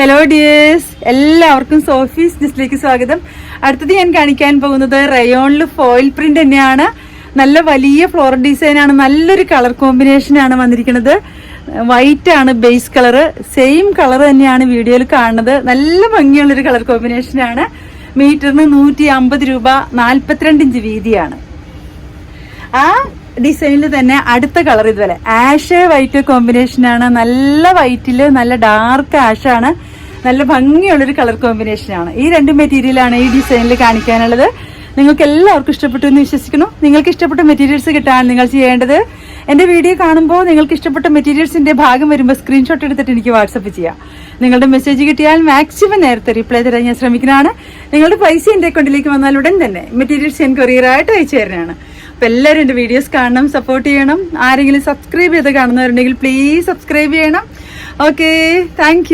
Hello dears എല്ലാവർക്കും Sophie's ജിസ്റ്റിലേക്ക് സ്വാഗതം. അടുത്തത് ഞാൻ കാണിക്കാൻ പോകുന്നത് റയോണിൽ ഫോയിൽ പ്രിന്റ് തന്നെയാണ്. നല്ല വലിയ ഫ്ലോറൽ ഡിസൈനാണ് നല്ലൊരു കളർ കോമ്പിനേഷൻ ആണ് വന്നിരിക്കുന്നത്. വൈറ്റ് ആണ് ബേസ് കളർ സെയിം കളർ തന്നെയാണ് വീഡിയോയിൽ കാണുന്നത്. നല്ല ഭംഗിയുള്ളൊരു കളർ കോമ്പിനേഷൻ ആണ്. മീറ്ററിന് നൂറ്റി അമ്പത് രൂപ നാൽപ്പത്തിരണ്ട് ഇഞ്ച് വീതിയാണ്. ആ ഡിസൈനിൽ തന്നെ അടുത്ത കളർ ഇതുപോലെ. ആഷ് വൈറ്റ് കോമ്പിനേഷൻ ആണ്. നല്ല വൈറ്റിൽ നല്ല ഡാർക്ക് ആഷാണ് ആണ്. നല്ല ഭംഗിയുള്ളൊരു കളർ കോമ്പിനേഷൻ ആണ്. ഈ രണ്ട് മെറ്റീരിയലാണ് ഈ ഡിസൈനിൽ കാണിക്കാനുള്ളത്. നിങ്ങൾക്ക് എല്ലാവർക്കും ഇഷ്ടപ്പെട്ടു എന്ന് വിശ്വസിക്കുന്നു. നിങ്ങൾക്ക് ഇഷ്ടപ്പെട്ട മെറ്റീരിയൽസ് കിട്ടാൻ നിങ്ങൾ ചെയ്യേണ്ടത് എന്റെ വീഡിയോ കാണുമ്പോൾ നിങ്ങൾക്ക് ഇഷ്ടപ്പെട്ട മെറ്റീരിയൽസിന്റെ ഭാഗം വരുമ്പോൾ സ്ക്രീൻഷോട്ട് എടുത്തിട്ട് എനിക്ക് വാട്സപ്പ് ചെയ്യാം. നിങ്ങളുടെ മെസ്സേജ് കിട്ടിയാൽ മാക്സിമം നേരത്തെ റിപ്ലൈ തരാൻ ഞാൻ ശ്രമിക്കുന്നതാണ്. നിങ്ങളുടെ പൈസ എന്റെ അക്കൗണ്ടിലേക്ക് വന്നാൽ ഉടൻ തന്നെ മെറ്റീരിയൽസ് ഞാൻ കൊറിയറായിട്ട് അയച്ചു തരുന്നതാണ്. അപ്പൊ എല്ലാവരും എന്റെ വീഡിയോസ് കാണണം സപ്പോർട്ട് ചെയ്യണം. ആരെങ്കിലും സബ്സ്ക്രൈബ് ചെയ്ത് കാണുന്നവരുണ്ടെങ്കിൽ പ്ലീസ് സബ്സ്ക്രൈബ് ചെയ്യണം. Okay thank